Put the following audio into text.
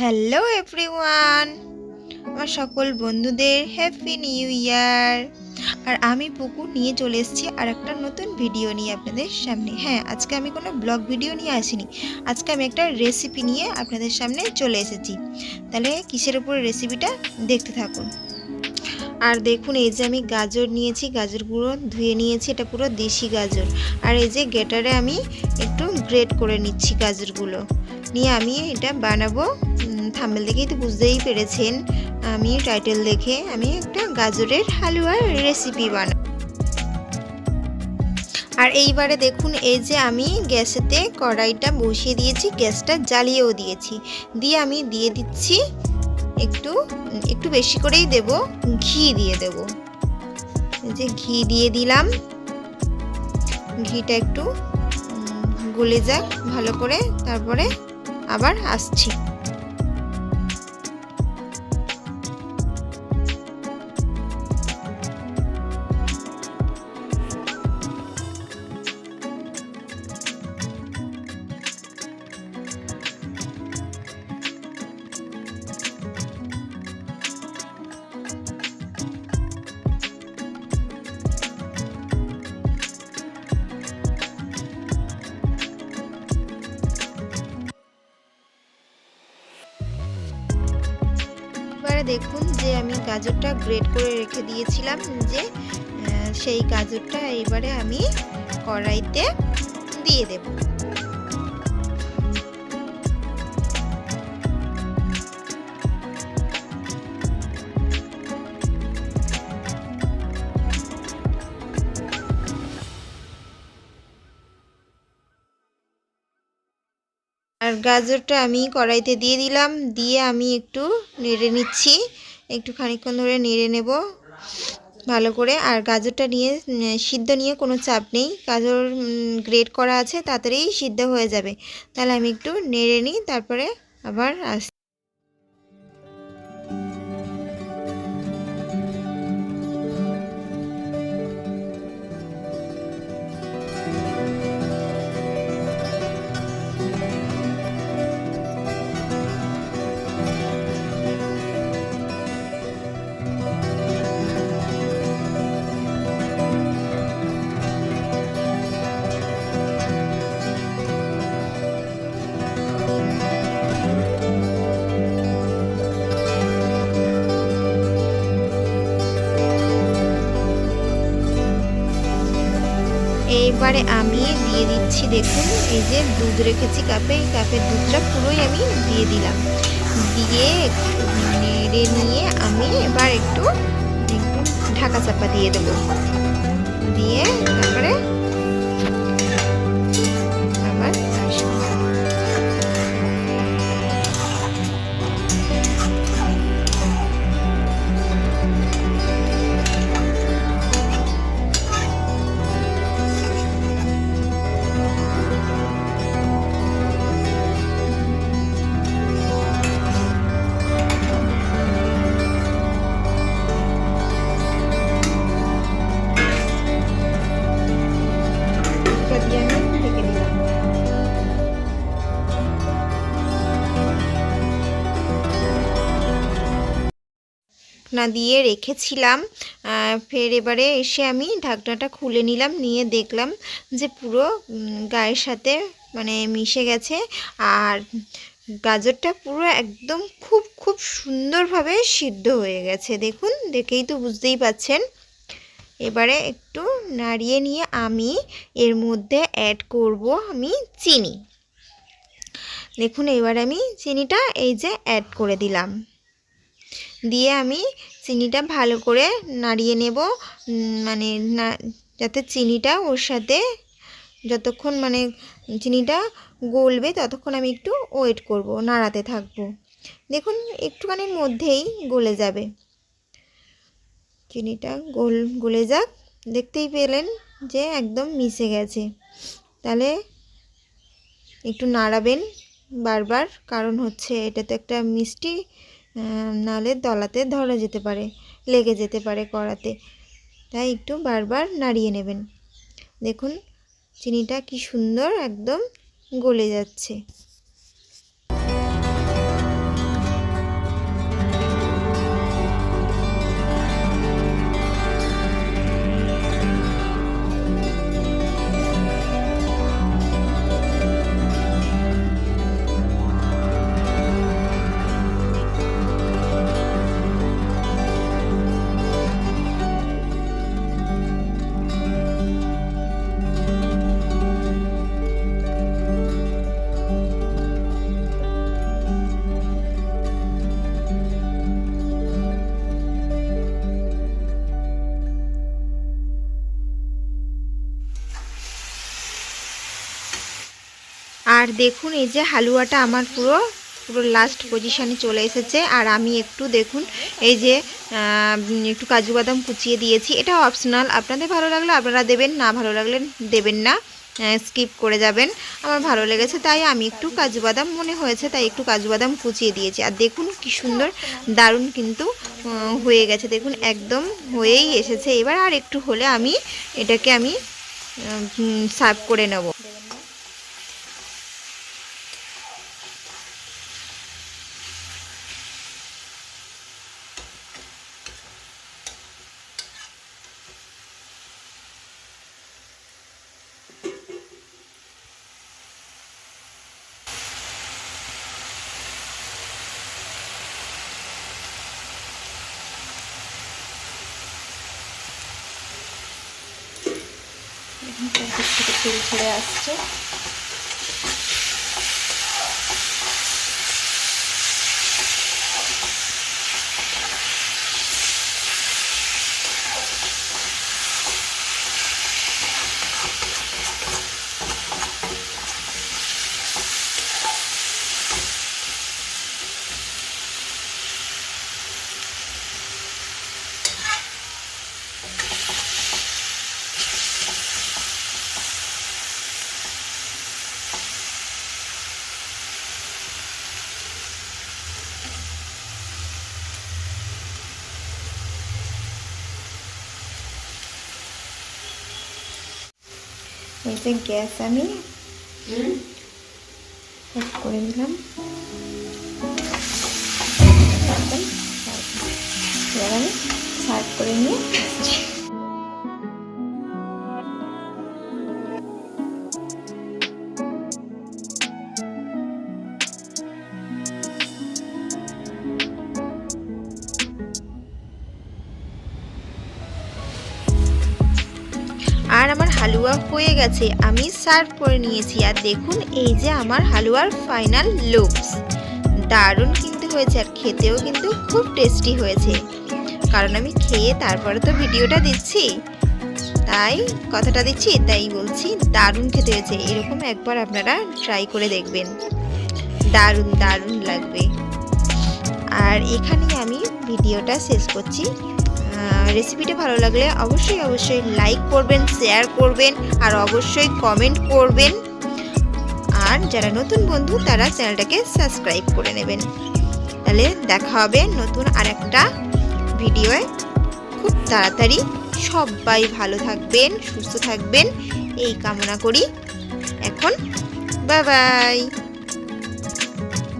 Hello everyone আমার সকল বন্ধুদের হ্যাপি নিউ ইয়ার আর আমি পুকু নিয়ে চলে এসেছি আর একটা নতুন ভিডিও নিয়ে আপনাদের সামনে। হ্যাঁ আজকে আমি কোনো ব্লগ ভিডিও নিয়ে আসিনি। আজকে আমি একটা রেসিপি নিয়ে আপনাদের সামনে চলে এসেছি। তাহলে কিসের উপরে রেসিপিটা দেখতে থাকুন। আর দেখুন, এই যে আমি গাজর নিয়েছি গাজরগুলো ধুয়ে নিয়েছি, এটা পুরো দেশি গাজর। আর এই যে গেটারে আমি একটু গ্রেট করে নিচ্ছি গাজরগুলো। নিয়ে আমি এটা বানাবো। থাম্বেল দেখেই তো বুঝতেই পেরেছেন। আমি টাইটেল দেখে আমি একটা গাজরের হালুয়ার রেসিপি বানাবো আর এইবারে দেখুন, এই যে আমি গ্যাসেতে কড়াইটা বসিয়ে দিয়েছি, গ্যাসটা জ্বালিয়েও দিয়েছি। দিয়ে আমি দিয়ে দিচ্ছি একটু একটু বেশি করেই দেব, ঘি দিয়ে দেব। যে ঘি দিয়ে দিলাম। ঘিটা একটু গলে যাক ভালো করে, তারপরে আবার আসছি। দেখুন যে আমি গাজরটা গ্রেড করে রেখে দিয়েছিলাম যে সেই গাজরটা এবারে আমি কড়াইতে দিয়ে দেব। আর গাজরটা আমি কড়াইতে দিয়ে দিলাম, দিয়ে আমি একটু নেড়ে নিচ্ছি। একটু খানিক্ষণ ধরে নেড়ে নেব ভালো করে। আর গাজরটা নিয়ে, সিদ্ধ নিয়ে কোনো চাপ নেই। গাজর গ্রেট করা আছে তাড়াতাড়ি সিদ্ধ হয়ে যাবে। তাহলে আমি একটু নেড়ে নিই, তারপরে আবার আস এইবারে আমি দিয়ে দিচ্ছি, দেখুন, এই যে দুধ রেখেছি কাপে, এই কাপের দুধটা পুরোই আমি দিয়ে দিলাম। দিয়ে নেড়ে নিয়ে আমি এবার একটু ঢাকা চাপা দিয়ে দেবো। দিয়ে তারপরে ঢাকনা দিয়ে রেখেছিলাম। ফের এবারে এসে আমি ঢাকনাটা খুলে নিলাম, নিয়ে দেখলাম যে পুরো গায়ের সাথে মানে মিশে গেছে। আর গাজরটা পুরো একদম খুব খুব সুন্দরভাবে সিদ্ধ হয়ে গেছে। দেখুন, দেখেই তো বুঝতেই পাচ্ছেন। এবারে একটু নাড়িয়ে নিয়ে আমি এর মধ্যে অ্যাড করব আমি চিনি। দেখুন, এবার আমি চিনিটা এই যে অ্যাড করে দিলাম। দিয়ে আমি চিনিটা ভালো করে নাড়িয়ে নেব। মানে না, যাতে চিনিটা ওর সাথে যতক্ষণ মানে চিনিটা গলবে ততক্ষণ আমি একটু ওয়েট করব, নাড়াতে থাকব। দেখুন, একটুখানির মধ্যেই গলে যাবে। চিনিটা গোল, গলে যাক। দেখতেই পেলেন যে একদম মিশে গেছে। তাহলে একটু নাড়াবেন বারবার, কারণ হচ্ছে এটা তো একটা মিষ্টি নাহলে দলাতে ধরা যেতে পারে, লেগে যেতে পারে কড়াতে। তাই একটু বারবার নাড়িয়ে নেবেন। দেখুন, চিনিটা কি সুন্দর একদম গলে যাচ্ছে। আর দেখুন, এই যে হালুয়াটা আমার পুরো পুরো লাস্ট পজিশানে চলে এসেছে। আর আমি একটু দেখুন, এই যে একটু কাজু বাদাম কুচিয়ে দিয়েছি। এটা অপশনাল আপনাদের ভালো লাগলে আপনারা দেবেন, না ভালো লাগলে দেবেন না। স্কিপ করে যাবেন। আমার ভালো লেগেছে, তাই আমি একটু কাজু বাদাম, মনে হয়েছে তাই একটু কাজু বাদাম কুচিয়ে দিয়েছি। আর দেখুন কি সুন্দর, দারুণ কিন্তু হয়ে গেছে। দেখুন, একদম হয়েই এসেছে। এবার আর একটু হলে আমি এটাকে আমি সার্ভ করে নেব। ছেড়ে আসছে। এই যে গ্যাস আমি অফ করে দিলাম এবার আমি সার্ভ করে নিয়ে হালুয়া হয়ে গেছে, আমি সার্ভ করে নিয়েছি। আর দেখুন, এই যে আমার হালুয়ার ফাইনাল লুকস দারুণ কিন্তু হয়েছে, আর খেতেও কিন্তু খুব টেস্টি হয়েছে। কারণ আমি খেয়ে তারপরে তো ভিডিওটা দিচ্ছি। তাই কথাটা দিচ্ছি, তাই বলছি, দারুণ খেতে হয়েছে। এরকম একবার আপনারা ট্রাই করে দেখবেন। দারুণ দারুণ লাগবে। আর এখানেই আমি ভিডিওটা শেষ করছি। রেসিপিটা ভালো লাগলে অবশ্যই অবশ্যই লাইক করবেন শেয়ার করবেন, আর অবশ্যই কমেন্ট করবেন। আর যারা নতুন বন্ধু, তারা চ্যানেলটাকে সাবস্ক্রাইব করে নেবেন। তাহলে দেখা হবে নতুন আর একটা ভিডিওয়ে খুব তাড়াতাড়ি সবাই ভালো থাকবেন, সুস্থ থাকবেন। এই কামনা করি। এখন বাই বাই